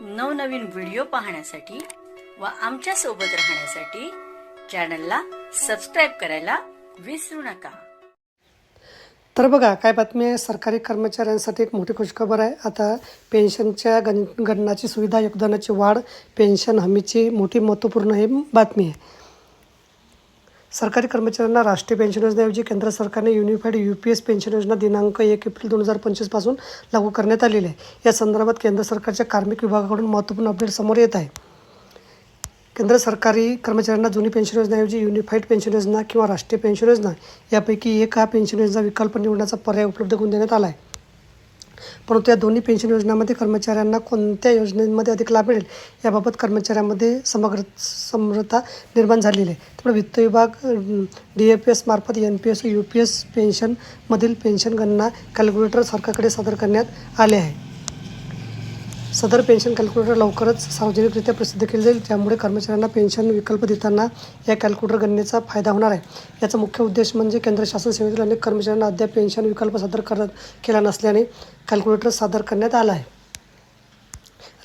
नवनवीन व्हिडिओ पाहण्यासाठी व आमच्यासोबत राहण्यासाठी चॅनलला सबस्क्राईब करायला विसरू नका. तर बघा काय बातमी आहे? सरकारी कर्मचाऱ्यांसाठी एक मोठी खुशखबर आहे. आता पेन्शनच्या गण गणनाची सुविधा योगदानाची वाढ पेन्शन हमीची मोठी महत्त्वपूर्ण ही बातमी आहे. सरकारी कर्मचाऱ्यांना राष्ट्रीय पेन्शन योजनेऐवजी केंद्र सरकारने unified U P S pension योजना दिनांक एक एप्रिल दोन हजार पंचवीसपासून लागू करण्यात आलेली आहे. या संदर्भात केंद्र सरकारच्या कार्मिक विभागाकडून महत्त्वपूर्ण अपडेट समोर येत आहे. केंद्र सरकारी कर्मचाऱ्यांना जुनी पेन्शन योजनेऐवजी युनिफाईड पेन्शन योजना किंवा राष्ट्रीय पेन्शन योजना यापैकी एक हा पेन्शन योजना विकल्प निवडण्याचा पर्याय उपलब्ध करून देण्यात आला आहे. परंतु या दोन्ही पेन्शन योजनांमध्ये कर्मचाऱ्यांना कोणत्या योजनेमध्ये अधिक लाभ मिळेल याबाबत कर्मचाऱ्यांमध्ये समग्र समग्रता निर्माण झालेली आहे. त्यामुळे वित्त विभाग डी ए पी एस मार्फत N P S U P S पेन्शनमधील pension गणना कॅल्क्युलेटर सरकारकडे सादर करण्यात आले आहे. सदर पेन्शन कॅल्क्युलेटर लवकरच सार्वजनिकरित्या प्रसिद्ध केले जाईल. त्यामुळे कर्मचाऱ्यांना पेन्शन विकल्प देताना या कॅल्क्युलेटर गणनेचा फायदा होणार आहे. याचा मुख्य उद्देश म्हणजे केंद्र शासन सेवेतील अनेक कर्मचाऱ्यांना अद्याप पेन्शन विकल्प सादर करत केला नसल्याने कॅल्क्युलेटर सादर करण्यात आला आहे.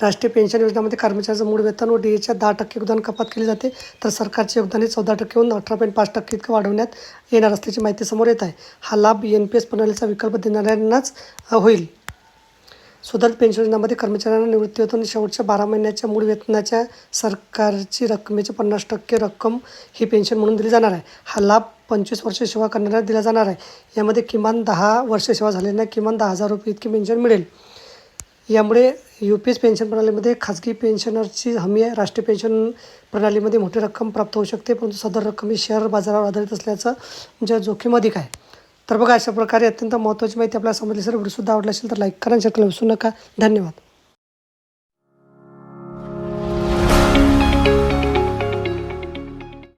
राष्ट्रीय पेन्शन योजनेमध्ये कर्मचाऱ्याचं मूळ वेतन व डी एच्या दहा टक्के योगदान कपात केली जाते. तर सरकारचे योगदान हे चौदा टक्केहून अठरा पॉईंट पाच टक्के इतकं वाढवण्यात येणार असल्याची माहिती समोर येत आहे. हा लाभ एन पी एस प्रणालीचा विकल्प देणाऱ्यांनाच होईल. सुधारित पेन्शन योजनामध्ये कर्मचाऱ्यांना निवृत्तीवेतन शेवटच्या बारा महिन्याच्या मूळ वेतनाच्या सरकारची रकमेचे पन्नास टक्के रक्कम ही पेन्शन म्हणून दिली जाणार आहे. हा लाभ पंचवीस वर्ष सेवा करणाऱ्या दिला जाणार आहे. यामध्ये किमान दहा वर्ष सेवा झालेल्यांना किमान दहा हजार रुपये इतकी पेन्शन मिळेल. यामुळे यू पी एस पेन्शन प्रणालीमध्ये खाजगी पेन्शनरची हमी आहे. राष्ट्रीय पेन्शन प्रणालीमध्ये मोठी रक्कम प्राप्त होऊ शकते परंतु सदर रक्कम ही शेअर बाजारावर आधारित असल्याचं म्हणजे जोखीम अधिक आहे. तर बघा अशा प्रकारे अत्यंत महत्त्वाची माहिती आपल्याला समजली सर व्हिडिओसुद्धा आवडला असेल तर लाईक करा आणि शेअर करायला विसरू नका. धन्यवाद.